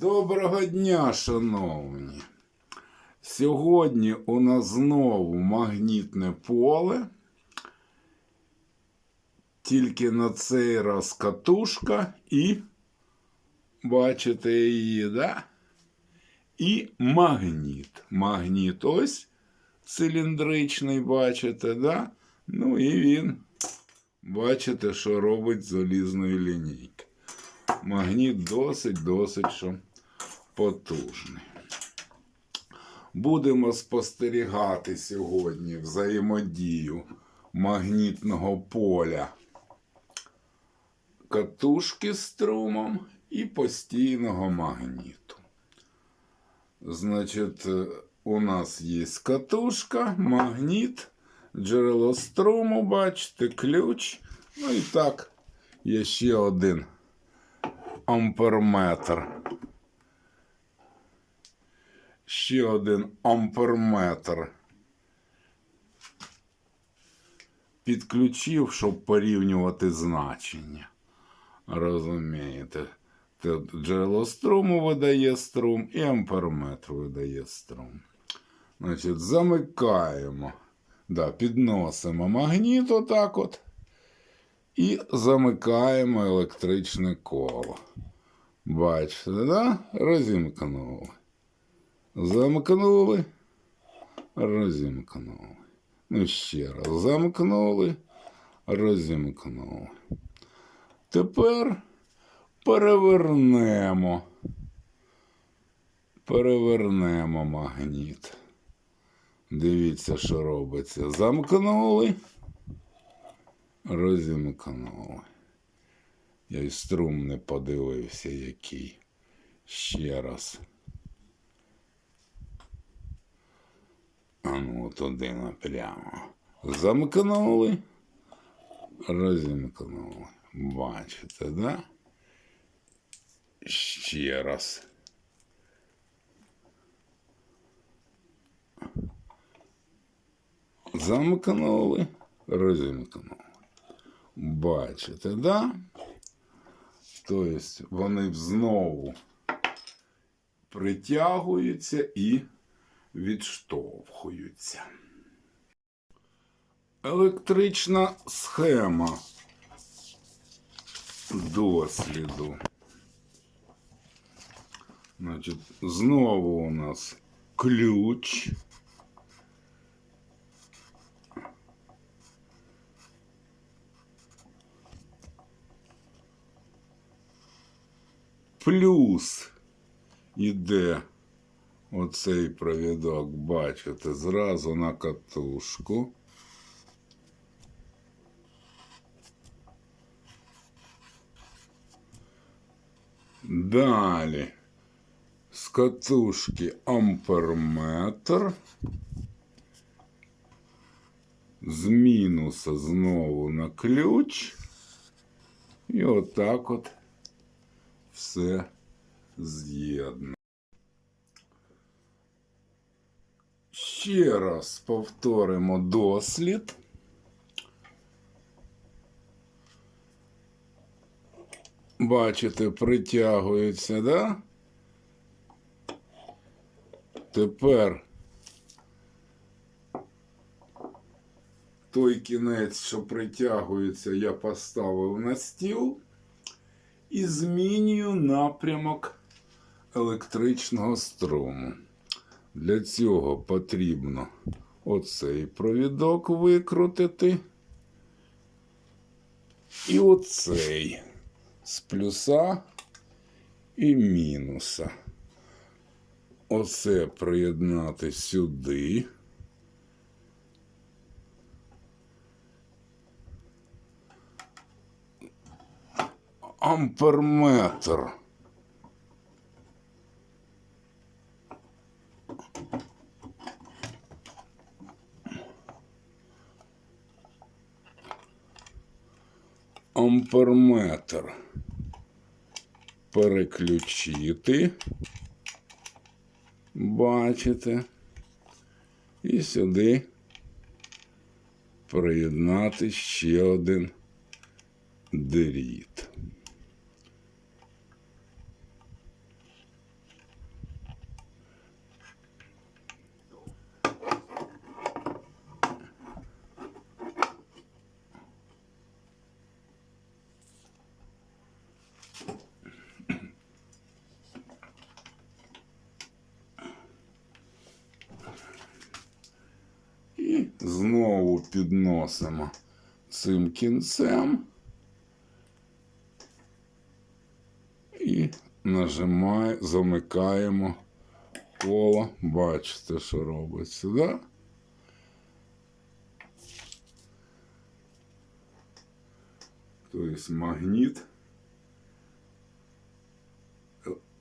Доброго дня, шановні. Сьогодні у нас знову магнітне поле. Тільки на цей раз катушка і бачите її, да? І магніт. Магніт ось циліндричний, бачите, да? Ну і він, бачите, що робить з залізної лінійки. Магніт досить, досить що потужний. Будемо спостерігати сьогодні взаємодію магнітного поля катушки з струмом і постійного магніту. Значить, е, у нас є катушка, магніт, джерело струму, бачите, ключ. Ну і так, є ще один амперметр. Ще один амперметр. Підключив, щоб порівнювати значення. Розумієте? Джерело струму видає струм і амперметр видає струм. Значить, замикаємо. Да, підносимо магніт отак от. І замикаємо електричне коло. Бачите, да? Розімкнули. Замкнули. Розімкнули. Ну, ще раз. Замкнули. Розімкнули. Тепер перевернемо. Перевернемо магніт. Дивіться, що робиться. Замкнули. Розімкнули. Я й струм не подивився, який. Ще раз. Ну, туди напрямо. Замкнули. Розімкнули. Бачите, да? Ще раз. Замкнули, розімкнули. Бачите, да? Тобто вони знову притягуються і відштовхуються. Електрична схема досліду. Значить, знову у нас ключ. Плюс іде оцей провідок, бачите, зразу на катушку. Далі з катушки амперметр. З мінуса знову на ключ. І отак от все з'єднано. Ще раз повторимо дослід. Бачите, притягується, да? Тепер той кінець, що притягується, я поставив на стіл і змінюю напрямок електричного струму. Для цього потрібно оцей провідок викрутити. І оцей з плюса і мінуса. Оце приєднати сюди. Амперметр. Амперметр переключити. Бачите. І сюди приєднати ще один дріт. Знову підносимо цим кінцем і нажимаємо, замикаємо коло. Бачите, що робиться, да? Тобто магніт.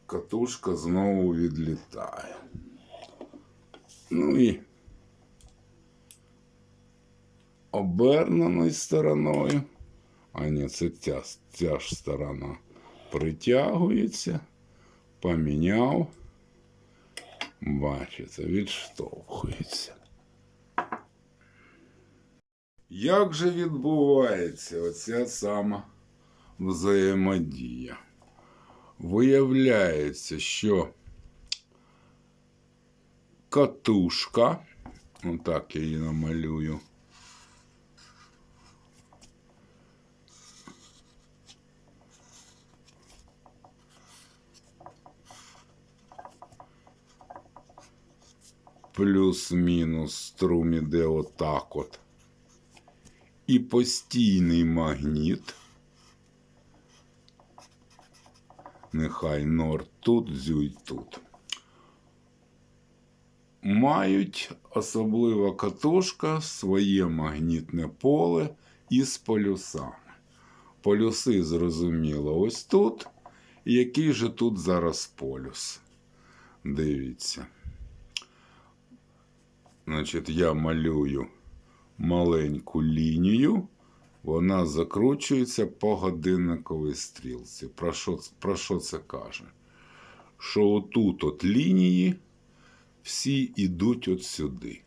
Катушка знову відлітає. Ну і оберненою стороною. А ні, це ця, ця ж сторона притягується, поміняв. Бачите, відштовхується. Як же відбувається оця сама взаємодія? Виявляється, що катушка, отак я її намалюю. Плюс-мінус струм іде отак от. І постійний магніт. Нехай норд тут, зюй тут. Мають особлива катушка своє магнітне поле із полюсами. Полюси, зрозуміло, ось тут. Який же тут зараз полюс? Дивіться. Значить, я малюю маленьку лінію, вона закручується по годинниковій стрілці. Про що, про що це каже? Що отут от лінії всі йдуть от сюди.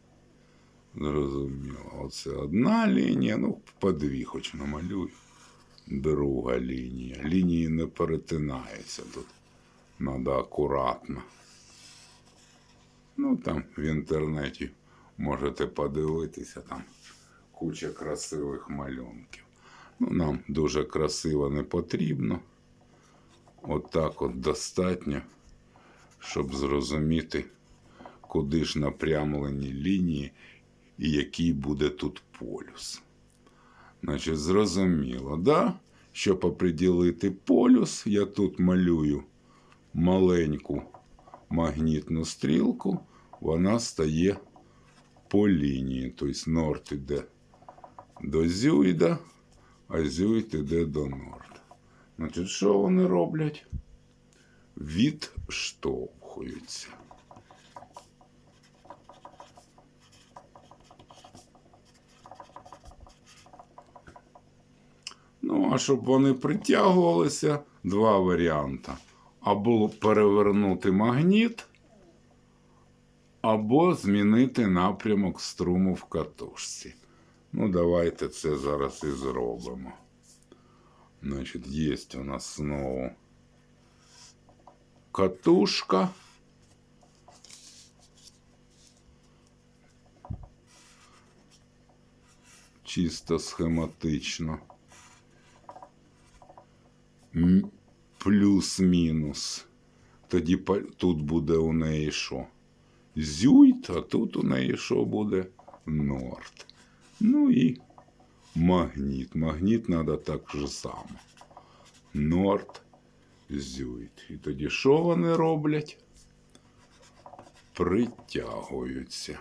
Зрозуміло. Оце одна лінія, ну, по дві хоч намалюю. Друга лінія. Лінії не перетинаються тут. Надо акуратно. Ну, там в інтернеті можете подивитися, там куча красивих малюнків. Ну, нам дуже красиво не потрібно. Отак от, от достатньо, щоб зрозуміти, куди ж напрямлені лінії і який буде тут полюс. Значить, зрозуміло, да? Щоб оприділити полюс, я тут малюю маленьку магнітну стрілку, вона стає по лінії. Тобто норд іде до зюйда, а зюйд іде до норд. Значить, що вони роблять? Відштовхуються. Ну, а щоб вони притягувалися, два варіанти. Або перевернути магніт, або змінити напрямок струму в катушці. Ну, давайте це зараз і зробимо. Значить, є у нас знову катушка. Чисто схематично. Плюс-мінус. Тоді тут буде у неї що? Зюйт, а тут у неї що буде? Норд. Ну і магніт. Магніт треба так же само. Норд, зюйт. І тоді що вони роблять? Притягуються.